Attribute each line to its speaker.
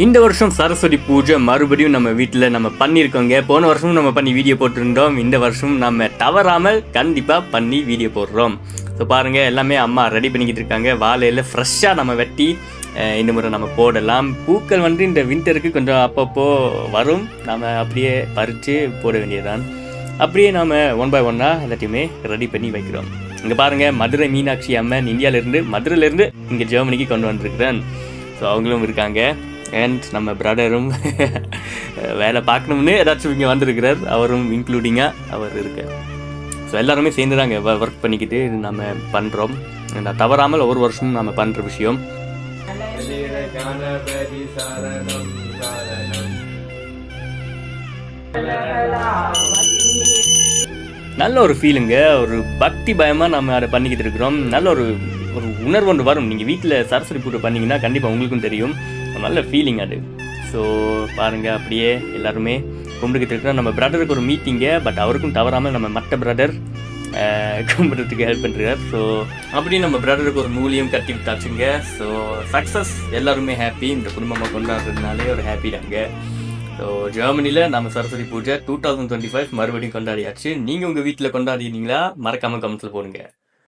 Speaker 1: இந்த வருஷம் சரஸ்வதி பூஜை மறுபடியும் நம்ம வீட்டில் நம்ம பண்ணியிருக்கோங்க. போன வருஷமும் நம்ம பண்ணி வீடியோ போட்டிருந்தோம். இந்த வருஷம் நம்ம தவறாமல் கண்டிப்பாக பண்ணி வீடியோ போடுறோம். ஸோ பாருங்கள் எல்லாமே அம்மா ரெடி பண்ணிக்கிட்டு இருக்காங்க. வாழையில் ஃப்ரெஷ்ஷாக நம்ம வெட்டி இந்த முறை நம்ம போடலாம். பூக்கள் வந்து இந்த வின்டருக்கு கொஞ்சம் அப்பப்போ வரும். நம்ம அப்படியே பறித்து போட வேண்டியதுதான். அப்படியே நாம் ஒன் பை ஒன்னாக எல்லாத்தையுமே ரெடி பண்ணி வைக்கிறோம். இங்கே பாருங்கள் மதுரை மீனாட்சி அம்மன் இந்தியாவிலேருந்து மதுரையிலேருந்து இங்கே ஜெர்மனிக்கு கொண்டு வந்திருக்கிறேன். ஸோ அவங்களும் இருக்காங்க. அண்ட் நம்ம பிரதரும் வேலை பார்க்கணும்னு ஏதாச்சும் இங்கே வந்திருக்கிறார். அவரும் இன்க்ளூடிங்காக அவர் இருக்கார். ஸோ எல்லாருமே சேர்ந்து தாங்க ஒர்க் பண்ணிக்கிட்டு நம்ம பண்ணுறோம் நான் தவறாமல் ஒவ்வொரு வருஷமும் நம்ம பண்ணுற விஷயம். நல்ல ஒரு ஃபீலுங்க ஒரு பக்தி பயமாக நம்ம அதை பண்ணிக்கிட்டு இருக்கிறோம். நல்ல ஒரு ஒரு உணர்வு ஒன்று வரும். நீங்கள் வீட்டில் சரஸ்வதி பூஜை பண்ணிங்கன்னா கண்டிப்பாக உங்களுக்கும் தெரியும். நல்ல ஃபீலிங் அது. ஸோ பாருங்கள் அப்படியே எல்லாருமே கும்பிடுக்கு இருக்கிற நம்ம பிரதருக்கு ஒரு மீட்டிங்கு பட் அவருக்கும் தவறாமல் நம்ம மற்ற பிரதர் கும்பிட்றதுக்கு ஹெல்ப் பண்ணுறார் ஸோ அப்படி நம்ம பிரதருக்கு ஒரு நூலியும் கட்டி விட்டாச்சுங்க. ஸோ சக்ஸஸ் எல்லாருமே ஹாப்பி இந்த குடும்பமாக கொண்டாடுறதுனாலே ஒரு ஹாப்பி தாங்க. ஸோ ஜெர்மனியில் நம்ம சரஸ்வதி பூஜை டூ தௌசண்ட் டுவெண்ட்டி ஃபைவ் மறுபடியும் கொண்டாடியாச்சு. நீங்கள் உங்கள் வீட்டில் கொண்டாடினீங்களா? மறக்காமல் கமெண்ட்ஸில் போடுங்க.